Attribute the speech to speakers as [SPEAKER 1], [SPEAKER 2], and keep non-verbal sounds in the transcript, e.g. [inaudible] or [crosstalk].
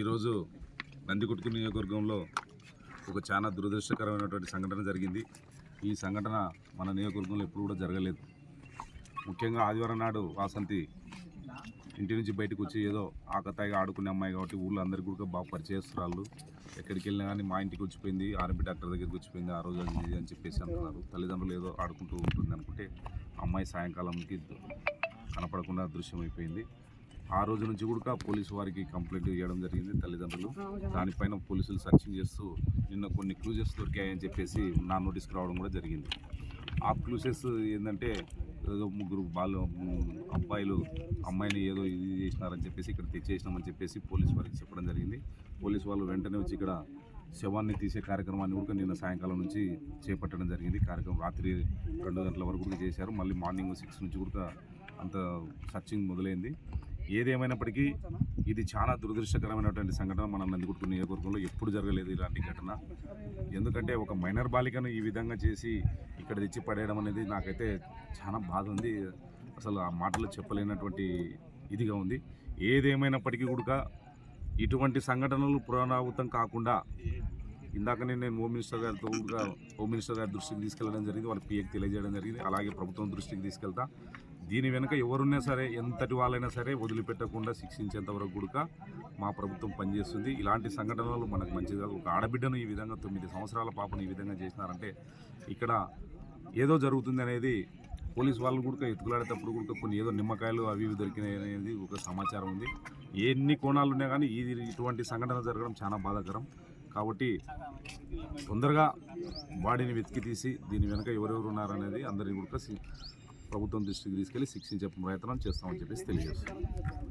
[SPEAKER 1] ఈరోజు నందికొట్టుకు నియోజకవర్గంలో ఒక చాలా దురదృష్టకరమైనటువంటి సంఘటన జరిగింది. ఈ సంఘటన మన నియోజకవర్గంలో ఎప్పుడు కూడా జరగలేదు. ముఖ్యంగా ఆదివారం నాడు వాసంతి ఇంటి నుంచి బయటకు వచ్చి ఏదో ఆకతాయిగా ఆడుకునే అమ్మాయి కాబట్టి ఊళ్ళో అందరికీ కూడా బాగా పరిచయస్తురాళ్ళు ఎక్కడికి వెళ్ళినా కానీ మా ఇంటికి వచ్చిపోయింది ఆర్ఎంపీ డాక్టర్ దగ్గరికి వచ్చిపోయింది ఆ రోజు అది అని చెప్పేసి అంటున్నారు. తల్లిదండ్రులు ఏదో ఆడుకుంటూ ఉంటుంది అనుకుంటే అమ్మాయి సాయంకాలంకి కనపడకుండా దృశ్యమైపోయింది. అయిపోయింది ఆ రోజు నుంచి కూడా పోలీసు వారికి కంప్లైంట్ చేయడం జరిగింది తల్లిదండ్రులు. దానిపైన పోలీసులు సర్చింగ్ చేస్తూ నిన్న కొన్ని క్లూజెస్ దొరికాయని చెప్పేసి నా నోటీస్కి రావడం కూడా జరిగింది. ఆ క్లూజెస్ ఏంటంటే ఏదో ముగ్గురు బాలు అబ్బాయిలు అమ్మాయిని ఏదో ఇది చేసినారని చెప్పేసి ఇక్కడ తెచ్చేసినామని చెప్పేసి పోలీసు వారికి చెప్పడం జరిగింది. పోలీసు వాళ్ళు వెంటనే వచ్చి ఇక్కడ శవాన్ని తీసే కార్యక్రమాన్ని కూడా నిన్న సాయంకాలం నుంచి చేపట్టడం జరిగింది. కార్యక్రమం రాత్రి రెండు గంటల వరకు కూడా చేశారు. మళ్ళీ మార్నింగ్ సిక్స్ నుంచి కూడా అంత సర్చింగ్ మొదలైంది. ఏదేమైనప్పటికీ ఇది చాలా దురదృష్టకరమైనటువంటి సంఘటన మన నందికొట్టు నియోజకవర్గంలో ఎప్పుడు జరగలేదు ఇలాంటి ఘటన. ఎందుకంటే ఒక మైనర్ బాలికను ఈ విధంగా చేసి ఇక్కడ తెచ్చి పడేయడం అనేది నాకైతే చాలా బాధ ఉంది. అసలు ఆ మాటలు చెప్పలేనటువంటి ఇదిగా ఉంది. ఏదేమైనప్పటికీ కూడా ఇటువంటి సంఘటనలు పునరావృతం కాకుండా ఇందాకనే నేను హోమ్ మినిస్టర్ గారితో కూడా హోమ్ మినిస్టర్ గారి దృష్టికి తీసుకెళ్ళడం జరిగింది. వాళ్ళ పిఎకి తెలియజేయడం జరిగింది. అలాగే ప్రభుత్వం దృష్టికి తీసుకెళ్తా. దీని వెనుక ఎవరున్నా సరే [laughs] ఎంతటి వాళ్ళైనా సరే వదిలిపెట్టకుండా శిక్షించేంత వరకు కూడా మా ప్రభుత్వం పనిచేస్తుంది. ఇలాంటి సంఘటనలు మనకు మంచిది ఒక ఆడబిడ్డను ఈ విధంగా తొమ్మిది సంవత్సరాల పాపను ఈ విధంగా చేసినారంటే ఇక్కడ ఏదో జరుగుతుంది అనేది పోలీస్ వాళ్ళు కూడా ఎత్తుకులాడేటప్పుడు కూడా కొన్ని ఏదో నిమ్మకాయలు అవి ఇవి దొరికినాయి అనేది ఒక సమాచారం ఉంది. ఎన్ని కోణాలు ఉన్నాయి కానీ ఇది ఇటువంటి సంఘటన జరగడం చాలా బాధాకరం. కాబట్టి తొందరగా బాడీని వెతికి తీసి దీని వెనుక ఎవరెవరు ఉన్నారనేది అందరినీ కూడా సి- ప్రభుత్వం దృష్టికి తీసుకెళ్ళి శిక్షించే ప్రయత్నం చేస్తామని చెప్పేసి తెలియజేస్తున్నాం.